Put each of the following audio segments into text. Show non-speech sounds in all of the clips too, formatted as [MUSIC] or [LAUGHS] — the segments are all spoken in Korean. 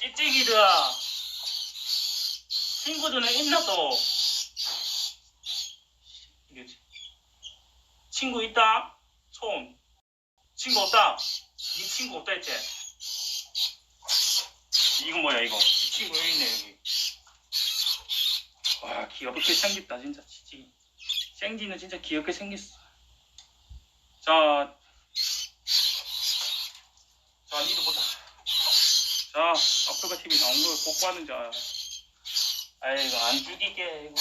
찌찌기들아 친구들은 있나 또. 친구 있다. 손 친구 없다. 이 친구 없다 했지? 이거 뭐야 이거? 이 친구 여기 있네 여기. 와 귀엽게 생겼다 진짜. 찌찌기. 생지는 진짜 귀엽게 생겼어. 자. 자, 니도 보자. 자, 아프리카 TV 나온 걸 복구하는 자. 아이고, 안 죽이게, 이거.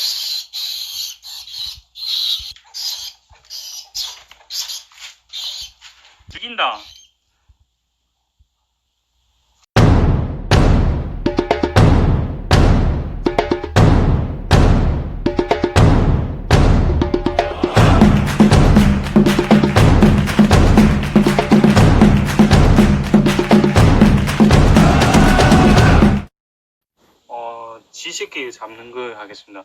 죽인다. 잡는 걸 하겠습니다.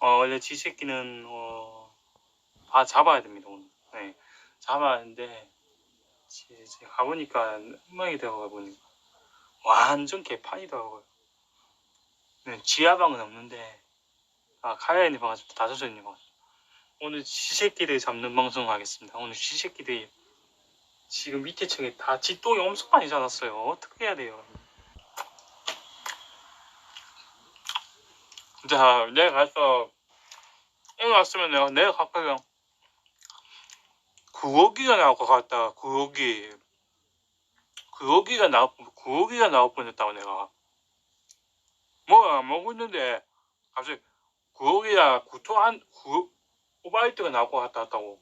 어, 원래 쥐새끼는, 어, 다 잡아야 됩니다, 오늘. 네. 잡아야 하는데, 지- 지- 가보니까, 엉망이 되어가 보니까, 완전 개판이더라고요. 네, 지하방은 없는데, 아, 카야인이 봐가지고 다섯전이 봐가지고. 오늘 쥐새끼들 잡는 방송 하겠습니다. 오늘 쥐새끼들이 지금 밑에 층에 다 쥐똥이 엄청 많이 자랐어요. 어떻게 해야 돼요? 자, 내가 가서 여기 왔으면 내가 내가 갈거요 구호기가 나올 것 같다. 구호기. 구호기가 나올 구호기가 나올 뻔 했다고 내가. 뭐안 먹고 있는데 갑자기 구호기야 구토 한 구 오바이트가 나올 것 같다 했다고.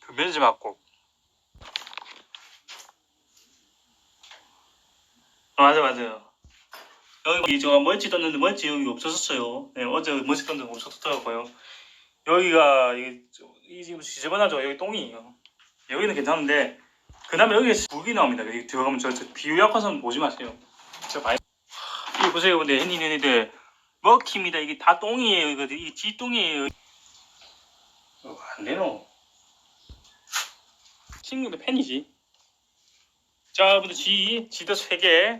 그 면지 맞고. 맞아 맞아요. 여기 저 멀찌 떴는데 멀찌 여기 없었어요. 네, 어제 멀찌 떴는데 없었더라고요. 여기가 저- 이 지금 지저분하죠. 여기 똥이에요. 여기는 괜찮은데 그 다음에 여기 북이 나옵니다. 여기 들어가면 저, 저 비유 약화선 보지 마세요. 저 봐요. 이 보세요, 근데 hen이 hen이들 먹힙니다. 이게 다 똥이에요. 이거 이게 쥐똥이에요. 어, 안 되노. 친구들 팬이지. 자, 여러분들 쥐, 쥐도 세 개.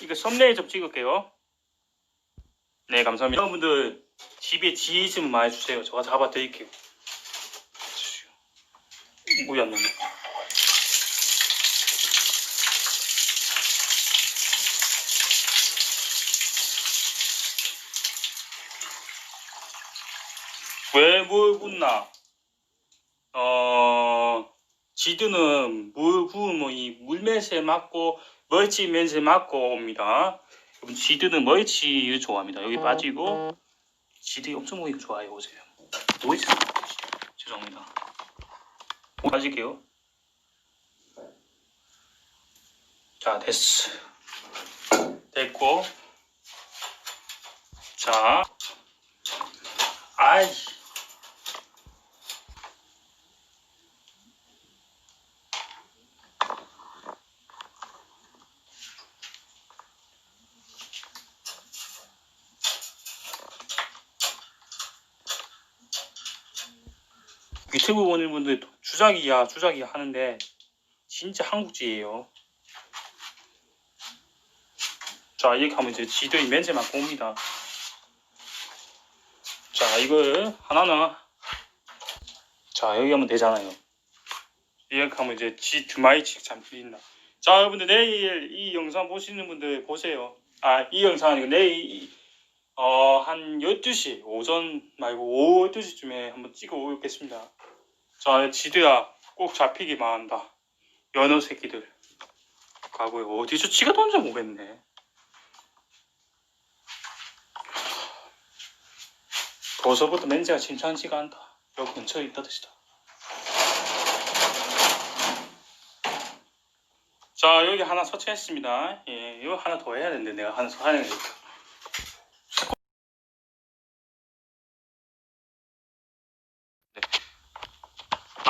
이거 썸네일 좀 찍을게요. 네, 감사합니다. 여러분들 집에 쥐 있으면 많이 주세요. 제가 잡아 드릴게요. 뭐야, 너. 왜물 붓나? 어, 쥐드는 물 부으면 이 물맷에 맞고 멀치 맨세 맞고 옵니다. 여러분 쥐들은 멀치를 좋아합니다. 여기 빠지고 쥐들이 엄청 먹이고 좋아해요. 뭐 있어요? 죄송합니다. 뭐 빠질게요. 자 됐어. 됐고 자 아이 유튜브 보는 분들 주작이야 주작이야 하는데 진짜 한국지예요. 자 이렇게 하면 이제 맨제 맞고 옵니다. 자 이걸 하나는 자 여기 하면 되잖아요. 이렇게 하면 이제 지 두 마리씩 잠들린다. 자 여러분들 내일 이 영상 보시는 분들 보세요. 아 이 영상 아니고 내일 어, 한 12시 오전 말고 오후 12시쯤에 한번 찍어 오겠습니다. 자 지드야 꼭 잡히기만 한다. 연어 새끼들 가고요. 어디서 지가 던져 보겠네. 벌써부터 맨제가 심상치가 않다. 여기 근처에 있다 뜻이다. 자 여기 하나 설치했습니다. 예, 이거 하나 더 해야 되는데 내가 하나 더게 있다.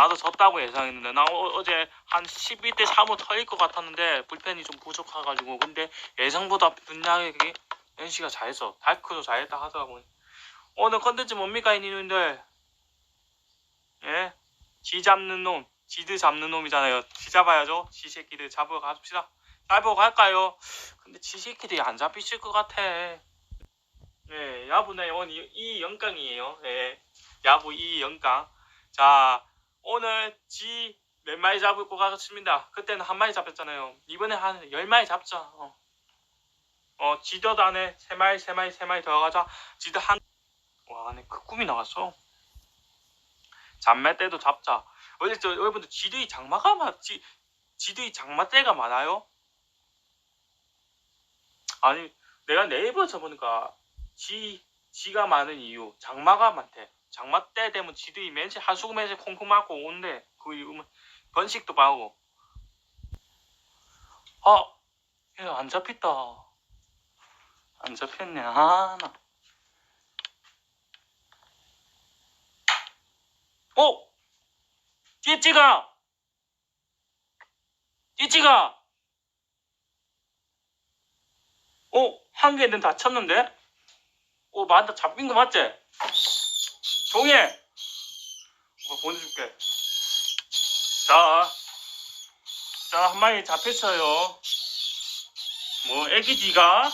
나도 졌다고 예상했는데 나 어, 제한 12대 3으로 털릴 것 같았는데 불펜이 좀 부족해가지고 근데 예상보다 분량이 NC가 잘했어 다크도 잘했다 하더라고 오늘 컨텐츠 뭡니까 이님들 예? 쥐 잡는 놈 쥐들 잡는 놈이잖아요 쥐 잡아야죠 쥐 새끼들 잡으러 가봅시다 라이브 갈까요? 근데 지 새끼들이 안 잡히실 것 같아. 네, 야부는 오늘 이, 이 영광이에요. 네, 야부 이 영광. 자, 오늘 지 몇 마리 잡을 것 같습니다. 그때는 한 마리 잡혔잖아요. 이번에 한 열 마리 잡자. 어, 어 지더도 안에 세 마리, 세 마리, 세 마리 들어가자. 지더 한, 와, 안에 그 꿈이 나왔어. 잠매 때도 잡자. 원래 저 여러분들 지드이 장마가 많, 지, 지드이 장마 때가 많아요? 아니, 내가 네이버 쳐보니까 지, 지가 많은 이유, 장마가 많대. 장마 때 되면 지들이 맨체 하수구 맨체 콩콩 맞고 온대. 그 이유면 번식도 빠고. 아, 얘 안 잡혔다. 안 잡혔네. 아, 나. 어? 찌찌가! 찌찌가! 어? 한 개는 다 쳤는데? 어, 맞다. 잡힌 거 맞지? 종해! 어, 보내줄게. 자, 자, 한 마리 잡혔어요. 뭐, 애기지가.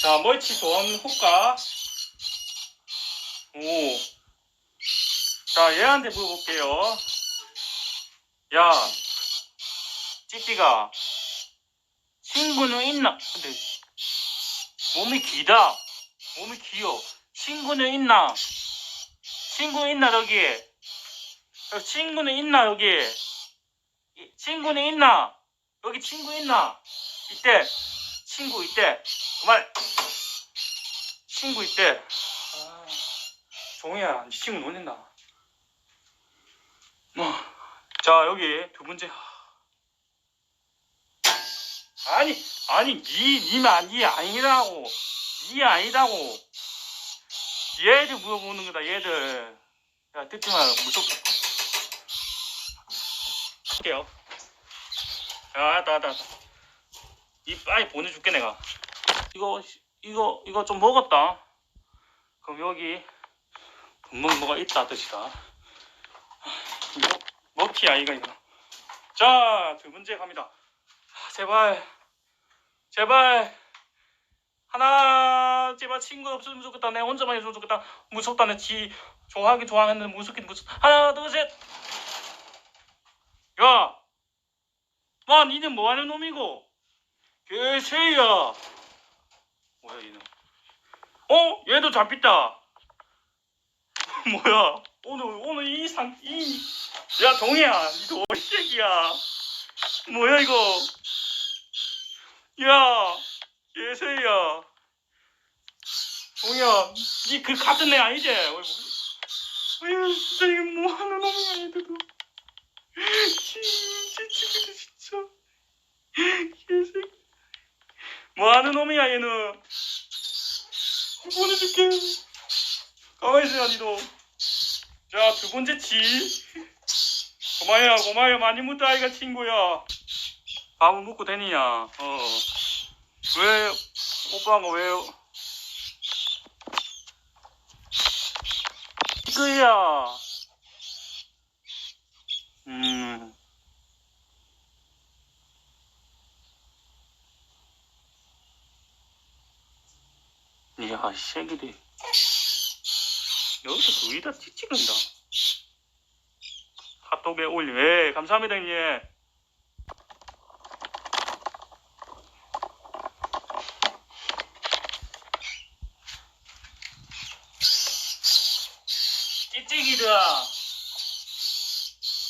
자, 멀치 돈 호가. 오. 자, 얘한테 물어볼게요. 야, 찌띠가. 친구는 있나? 근데, 몸이 기다. 몸이 기어. 친구는 있나? 친구 있나, 여기? 여 친구는 있나, 여기? 이- 친구는 있나? 여기 친구 있나? 이때. 친구 이때. 그만. 친구 이때. 아, 종이야, 네 친구 놀린다. 뭐. 자, 여기 두 번째. 아니, 아니, 니, 니만, 니 아니라고. 니 아니라고. 얘들 물어보는 거다, 얘들. 야, 듣지 마, 무섭게. 할게요. 야, 알았다, 알았다. 이 빨리 보내줄게, 내가. 이거, 이거, 이거 좀 먹었다. 그럼 여기, 분명 뭐가 있다, 뜻이다. 이거, 먹기야, 이거, 이거. 자, 두 번째 갑니다. 아, 제발, 제발. 제발 친구 없으면 좋겠다. 내 혼자만 있으면 좋겠다. 무섭다. 내 지, 좋아하긴 좋아하는데 무섭긴 무섭. 하나, 둘, 셋. 야! 와, 니는 뭐 하는 놈이고? 개새야! 뭐야, 얘는? 어? 얘도 잡혔다. [LAUGHS] 뭐야? 오늘, 오늘 이 상, 이. 야, 동이야. 이거 어시새끼야. 뭐야, 이거? 야! 개새야. 동이야, 니 그 같은 애 아니지? 어이, 진짜 뭐 하는 놈이야, 얘들도. 진짜, 진짜, 진짜. 개새끼. 뭐 하는 놈이야, 얘는. 보내줄게. 가만히 있어, 니도. 자, 두 번째 치. 고마워요, 고마워요. 많이 묻다, 아이가 친구야. 밥은 먹고 되니냐? 어. 왜, 오빠가 왜, 이거야. 음. 이야, 이 새끼들. 여기서 거의 다 찍찍한다. 핫도그에 올림. 예, 감사합니다, 형님. 찌찌기들아.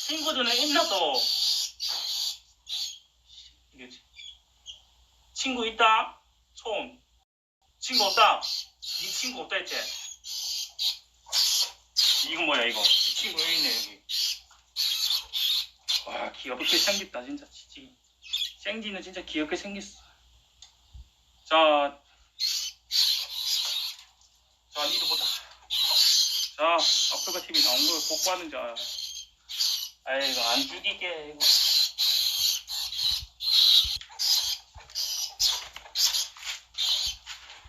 친구들은 있나 또? 이거지. 친구 있다? 손. 친구 없다? 이 친구 없다 했지? 이거 뭐야 이거? 이 친구 여기 있네 여기. 와 귀엽게 생겼다 진짜 찌찌기. 생지는 진짜 귀엽게 생겼어. 자, 자 니도 보자. 자, 아프리카 TV 나온 걸 복구하는 자. 아이고 안 죽이게 이거.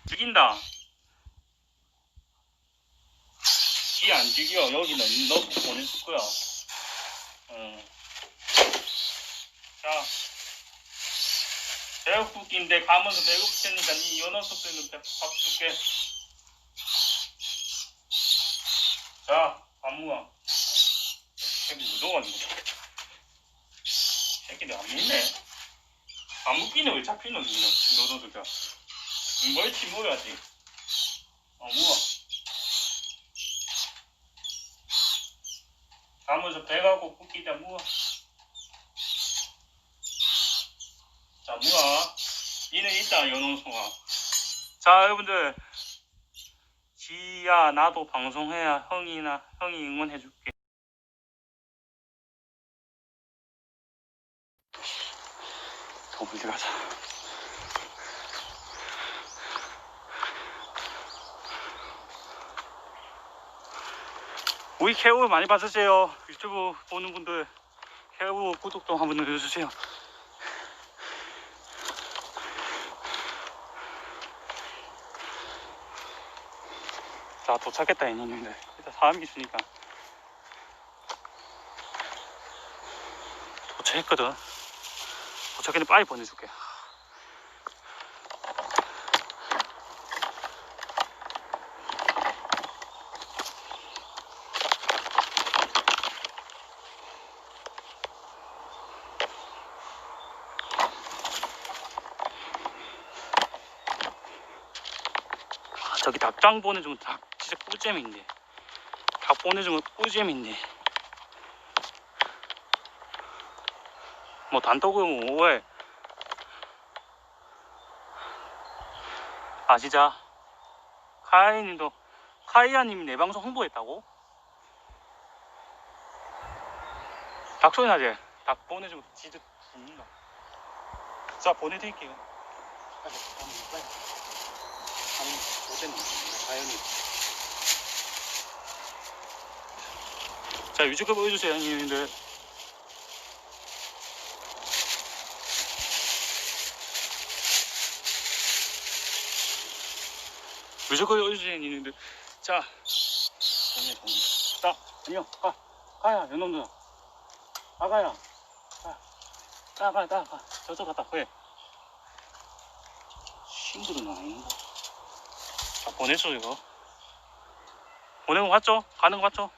죽인다. 지안 죽여 여기는 넣고 보내줄 거야. 어. 배고프긴데 가면서 배고프니까 니 연어서 때는 밥 줄게. 자, 밥 먹어. 새끼 무서워가지고. 새끼들 안 믿네. 안 먹기는 왜 잡히는 거야? 너도 저 멀치 먹어야지. 어, 먹어. 가면서 배가 고프기다 먹어. 자, 뭐야? 얘는 있다, 연홍송아. 자, 여러분들. 지야, 나도 방송해야 형이나, 형이 응원해줄게. 더 멀리 가자. 우리 캐우 많이 봐주세요. 유튜브 보는 분들 캐우 구독도 한번 눌러주세요. 자 도착했다 이놈들 일단 사람이 있으니까. 도착했거든. 도착했는데 빨리 보내줄게. 아, 저기 닭장 보내준 거닭 진짜 꿀잼인데. 닭 보내준 거 꿀잼인데. 뭐 단톡은 왜아 진짜? 카이님도 카이아님이 내 방송 홍보했다고? 닭 소리 나지? 닭 보내주면 진짜 죽는다. 자 보내드릴게요. 빨리 빨리 빨리. 아니 어쨌든 자연이 자 유튜브 보여주세요 형님들. 무조건 보여주세요 형님들. 자. 동네 동네 자 안녕 가 가야 연놈들. 아가야. 가 가 가가 저쪽 갔다 왜 싱글은 아닌가 자, 보내줘, 이거. 보내는 거 맞죠? 가는 거 맞죠?